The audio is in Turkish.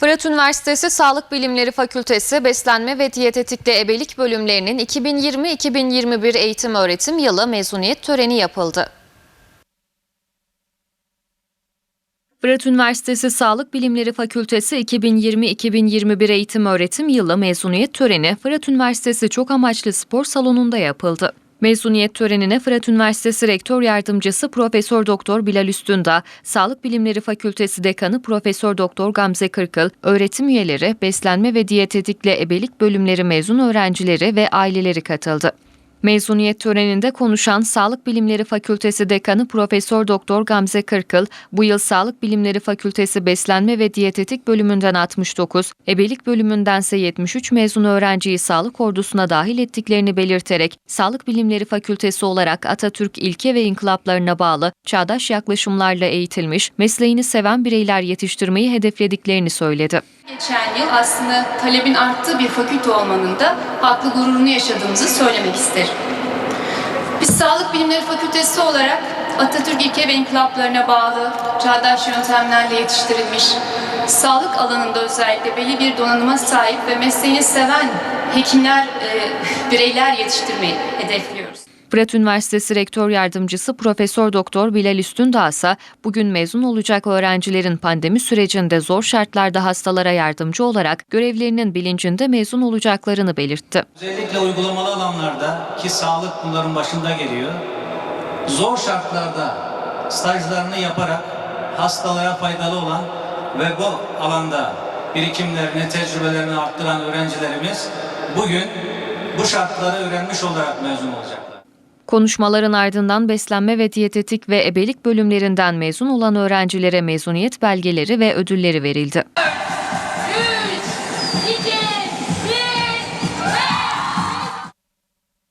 Fırat Üniversitesi Sağlık Bilimleri Fakültesi Beslenme ve Diyetetikte Ebelik bölümlerinin 2020-2021 eğitim öğretim yılı mezuniyet töreni yapıldı. Fırat Üniversitesi Sağlık Bilimleri Fakültesi 2020-2021 eğitim öğretim yılı mezuniyet töreni Fırat Üniversitesi Çok Amaçlı Spor Salonu'nda yapıldı. Mezuniyet törenine Fırat Üniversitesi Rektör Yardımcısı Profesör Doktor Bilal Üstündağ, Sağlık Bilimleri Fakültesi Dekanı Profesör Doktor Gamze Kırkıl, öğretim üyeleri, beslenme ve diyetetikle ebelik bölümleri mezun öğrencileri ve aileleri katıldı. Mezuniyet töreninde konuşan Sağlık Bilimleri Fakültesi Dekanı Profesör Doktor Gamze Kırkıl, bu yıl Sağlık Bilimleri Fakültesi Beslenme ve Diyetetik bölümünden 69, ebelik bölümündense 73 mezun öğrenciyi sağlık ordusuna dahil ettiklerini belirterek, Sağlık Bilimleri Fakültesi olarak Atatürk ilke ve inkılaplarına bağlı çağdaş yaklaşımlarla eğitilmiş, mesleğini seven bireyler yetiştirmeyi hedeflediklerini söyledi. Geçen yıl aslında talebin arttığı bir fakülte olmanın da haklı gururunu yaşadığımızı söylemek isterim. Biz Sağlık Bilimleri Fakültesi olarak Atatürk ilke ve inkılaplarına bağlı, çağdaş yöntemlerle yetiştirilmiş, sağlık alanında özellikle belli bir donanıma sahip ve mesleğini seven hekimler, e, bireyler yetiştirmeyi hedefliyoruz. Fırat Üniversitesi Rektör Yardımcısı Profesör Doktor Bilal Üstündağ ise bugün mezun olacak öğrencilerin pandemi sürecinde zor şartlarda hastalara yardımcı olarak görevlerinin bilincinde mezun olacaklarını belirtti. Özellikle uygulamalı alanlarda ki sağlık bunların başında geliyor. Zor şartlarda stajlarını yaparak hastalara faydalı olan ve bu alanda birikimlerini, tecrübelerini arttıran öğrencilerimiz bugün bu şartları öğrenmiş olarak mezun olacaklar. Konuşmaların ardından beslenme ve diyetetik ve ebelik bölümlerinden mezun olan öğrencilere mezuniyet belgeleri ve ödülleri verildi. 3, 2,